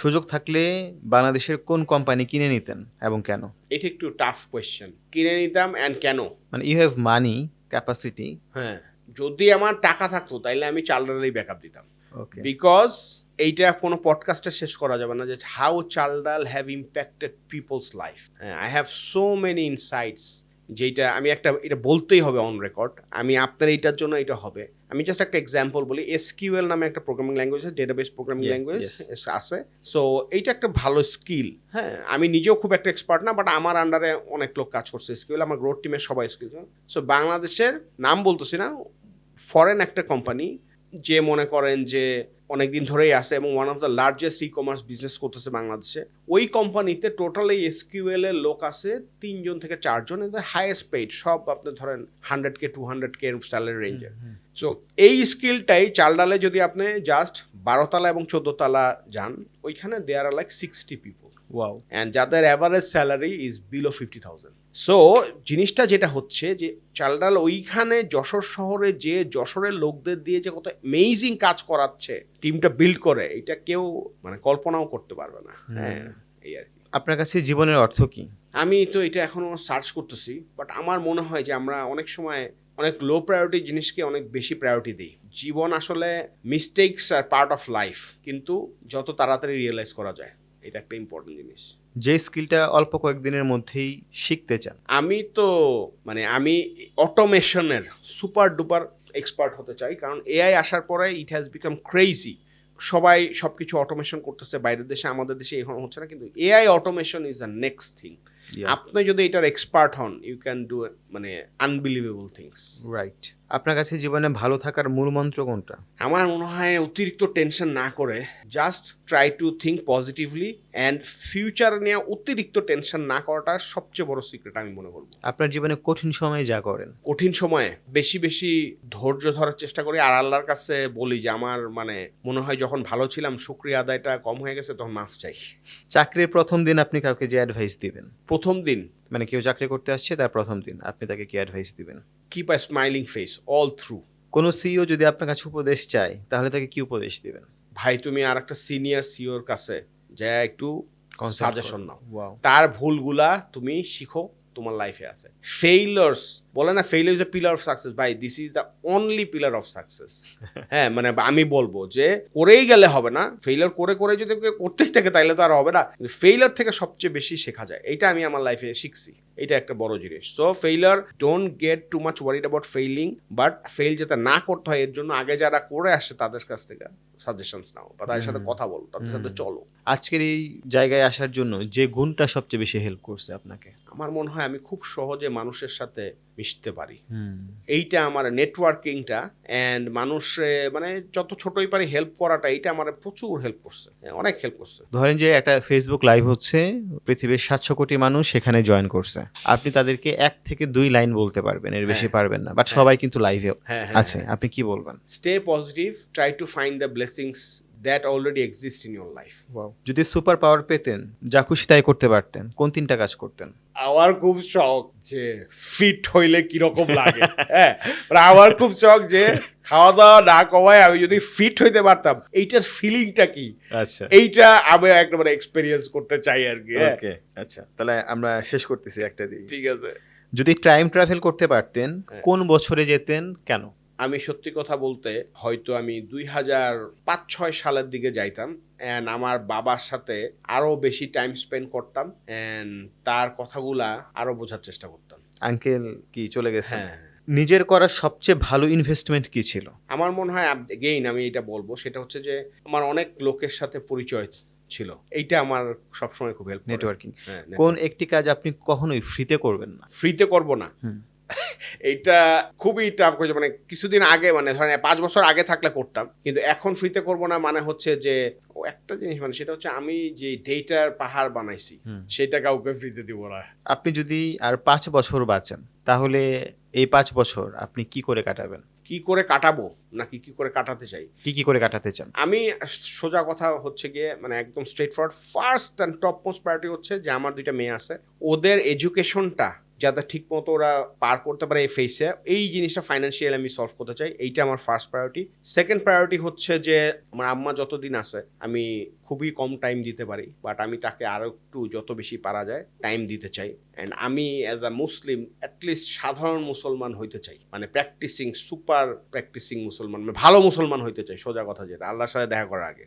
সুযোগ থাকলে বাংলাদেশের কোন কোম্পানি কিনে নিতেন এবং কেন? এটা একটু টাফ কোয়েশ্চেন কিনে নিতাম অ্যান্ড কেন? মানে ইউ হ্যাভ মানি ক্যাপাসিটি হ্যাঁ যদি আমার টাকা থাকতো তাইলে আমি চাল ডালেই ব্যাকআপ দিতাম। ওকে বিকজ এইটা কোনো পডকাস্টে শেষ করা যাবে না যে how Chaldal have impacted people's life I have so many insights যেটা আমি একটা এটা বলতেই হবে অন রেকর্ড আমি আপনার এইটার জন্য এটা হবে। আমি জাস্ট একটা এক্সাম্পল বলি এসকিউএল নামে একটা প্রোগ্রামিং ল্যাঙ্গুয়েজ আছে ডেটাবেস প্রোগ্রামিং Yeah, ল্যাঙ্গুয়েজ আছে। সো এইটা একটা ভালো স্কিল হ্যাঁ? আমি নিজেও খুব একটা এক্সপার্ট না বাট আমার আন্ডারে অনেক লোক কাজ করছে স্কিল আমার গ্রোথ টিমের সবাই স্কিল সো বাংলাদেশের নাম বলতেছি না ফরেন একটা কোম্পানি যে মনে করেন যে অনেকদিন ধরেই আছে এবং one of the largest e commerce business করতেছে বাংলাদেশে। ওই কোম্পানিতে টোটাল এই এসকিউএল এর লোক আছে তিনজন থেকে চারজন এদের হাইয়েস্ট পেইড সব আপনি ধরেন hundred K two hundred K salary রেঞ্জের সো এই স্কিলটাই চালডালে যদি আপনি জাস্ট বারোতলা এবং চোদ্দতলা যান ওইখানে there are like sixty people wow and যাদের average salary is below fifty thousand so জিনিসটা যেটা হচ্ছে যে চালডাল ওইখানে যশোর শহরে যে যশোরের লোকদের দিয়ে যে কত অ্যামেজিং কাজ করাচ্ছে টিমটা বিল্ড করে এটা কেউ মানে কল্পনাও করতে পারবে না। হ্যাঁ এই আর কি। আপনার কাছে জীবনের অর্থ কি? আমি তো এটা এখনও সার্চ করতেছি বাট আমার মনে হয় যে আমরা অনেক সময় অনেক লো প্রায়োরিটি জিনিসকে অনেক বেশি প্রায়োরিটি দিই। জীবন আসলে mistakes are part of life কিন্তু যত তাড়াতাড়ি রিয়েলাইজ করা যায়। এটা একটা ইম্পর্টেন্ট জিনিস। যে স্কিলটা অল্প কয়েকদিনের মধ্যেই শিখতে চান। আমি তো মানে আমি অটোমেশনের সুপার ডুপার এক্সপার্ট হতে চাই কারণ এআই আসার পরে ইট হ্যাজ বিকাম ক্রেজি সবাই সব কিছু অটোমেশন করতেছে বাইরের দেশে আমাদের দেশে এখন হচ্ছে না কিন্তু AI automation is the next thing আপনি যদি এটার এক্সপার্ট হন ইউ ক্যান ডু মানে আনবিলিভেবল থিংস রাইট আপনার কাছে জীবনে ভালো থাকার মূল মন্ত্র কোনটা? আমার মনে হয় অতিরিক্ত টেনশন না করে just try to think positively and future নিয়ে অতিরিক্ত টেনশন না করাটা সবচেয়ে বড় সিক্রেট আমি মনে করব। আপনার জীবনে কঠিন সময়ে যা করেন। কঠিন সময়ে বেশি বেশি ধৈর্য ধরার চেষ্টা করি আর আল্লাহর কাছে বলি যে আমার মানে মনে হয় যখন ভালো ছিলাম শুক্রিয়া আদায়টা কম হয়ে গেছে তখন মাফ চাই। চাকরির প্রথম দিন আপনি কাউকে যে অ্যাডভাইস দিবেন? প্রথম দিন। মানে কেউ চাকরি করতে আসছে তার প্রথম দিন আপনি তাকে কি অ্যাডভাইস দিবেন? Keep a smiling face all through কোনো সিইও যদি আপনার কাছে উপদেশ চায় তাহলে তাকে কি উপদেশ দিবেন? ভাই তুমি আর একটা সিনিয়র সিওর কাছে যা একটু সাজেশন নাও। তার ভুলগুলা তুমি শিখো তোমার লাইফে আছে। ফেইলার্স বলে না failure is a pillar of success ভাই this is the only pillar of success হ্যাঁ মানে আমি বলব যে করেই গেলে হবে না। ফেইলার করে করে যদি করতেই থাকে তাইলে তো আর হবে না। ফেইলার থেকে সবচেয়ে বেশি শেখা যায়। এটা আমি আমার লাইফে শিখছি। এটা একটা বড় জিনিস। So failure don't get too much worried about failing but fail যাতে না করতে হয় এর জন্য আগে যারা করে আসে তাদের কাছ থেকে সাজেশনস নাও। বা তাদের সাথে কথা বলো তাদের সাথে চলো। আজকের এই জায়গায় আসার জন্য যে গুণটা সবচেয়ে বেশি হেল্প করছে আপনাকে? আমার মনে হয় আমি খুব সহজে মানুষের সাথে মিশতে পারি। এইটা আমার নেটওয়ার্কিংটা অ্যান্ড মানুষে মানে যত ছোটই পারি হেল্প করাটা এইটা আমার প্রচুর হেল্প করছে। হ্যাঁ, অনেক হেল্প করছে। ধরেন যে একটা ফেসবুক লাইভ হচ্ছে পৃথিবীর সাতশো কোটি মানুষ সেখানে জয়েন করছে। আপনি তাদেরকে এক থেকে দুই লাইন বলতে পারবেন এর বেশি হ্যাঁ। পারবেন না বাট সবাই কিন্তু লাইভেও হ্যাঁ আছে। আপনি কি বলবেন? Stay positive try to find the blessings that already exist in your life যদি সুপার পাওয়ার পেতেন যা খুশি তাই করতে পারতেন কোন তিনটা কাজ করতেন? আমার খুব শখ যে ফিট হইলে কীরকম লাগে হ্যাঁ? মানে আমার খুব শখ যে খাওয়া দাওয়া না কমায় আমি যদি ফিট হইতে পারতাম এইটার ফিলিংটা কি? আচ্ছা। এইটা আমি একটা মানে এক্সপেরিয়েন্স করতে চাই আর কি হ্যাঁ। ওকে আচ্ছা। তাহলে আমরা শেষ করতেছি একটা দিয়ে। ঠিক আছে। যদি টাইম ট্রাভেল করতে পারতেন হ্যাঁ। কোন বছরে যেতেন কেন? আমি সত্যি কথা বলতে হয়তো আমি দুই হাজার পাঁচ ছয় সালের দিকে যাইতাম অ্যান্ড আমার বাবার সাথে আরও বেশি টাইম স্পেন্ড করতাম অ্যান্ড তার কথাগুলা আরও বোঝার চেষ্টা করতাম। আঙ্কেল কি চলে গেছে? হ্যাঁ। নিজের করা সবচেয়ে ভালো ইনভেস্টমেন্ট কি ছিল? আমার মনে হয় গেইন আমি এটা বলব সেটা হচ্ছে যে আমার অনেক লোকের সাথে পরিচয় ছিল। এইটা আমার সবসময় খুব হেল্প নেটওয়ার্কিং হ্যাঁ কোন একটি কাজ আপনি কখনোই ফ্রিতে করবেন না? ফ্রিতে করব না। এইটা খুবই টাফ করছে। মানে কিছুদিন আগে মানে ধরেন পাঁচ বছর আগে থাকলে করতাম। কিন্তু এখন ফ্রিতে করব না মানে হচ্ছে যে একটা জিনিস মানে সেটা হচ্ছে আমি যে ডেটার পাহাড় বানাইছি। সেটা কাউকে ফ্রিতে দিব না। আপনি যদি আর পাঁচ বছর বাঁচেন তাহলে এই পাঁচ বছর আপনি কি করে কাটাবেন? কি করে কাটাবো? নাকি কি করে কাটাতে চাই? কি কি করে কাটাতে চান? আমি সোজা কথা হচ্ছে গিয়ে মানে একদম straight forward first and top most priority হচ্ছে যে আমার দুইটা মেয়ে আছে। ওদের এডুকেশনটা যাতে ঠিক মতো ওরা পার করতে পারে এই ফেসে এই জিনিসটা ফাইন্যান্সিয়াল আমি সলভ করতে চাই এইটা আমার ফার্স্ট প্রায়োরিটি সেকেন্ড প্রায়োরিটি হচ্ছে যে, আমার আম্মা যতদিন আছে, আমি খুবই কম টাইম দিতে পারি বাট আমি তাকে আরও একটু যত বেশি পারা যায় টাইম দিতে চাই। অ্যান্ড আমি অ্যাজ আ মুসলিম অ্যাটলিস্ট সাধারণ মুসলমান হইতে চাই। মানে প্র্যাকটিসিং সুপার প্র্যাকটিসিং মুসলমান মানে ভালো মুসলমান হইতে চাই, সোজা কথা যেটা। আল্লাহর সাথে দেখা করার আগে।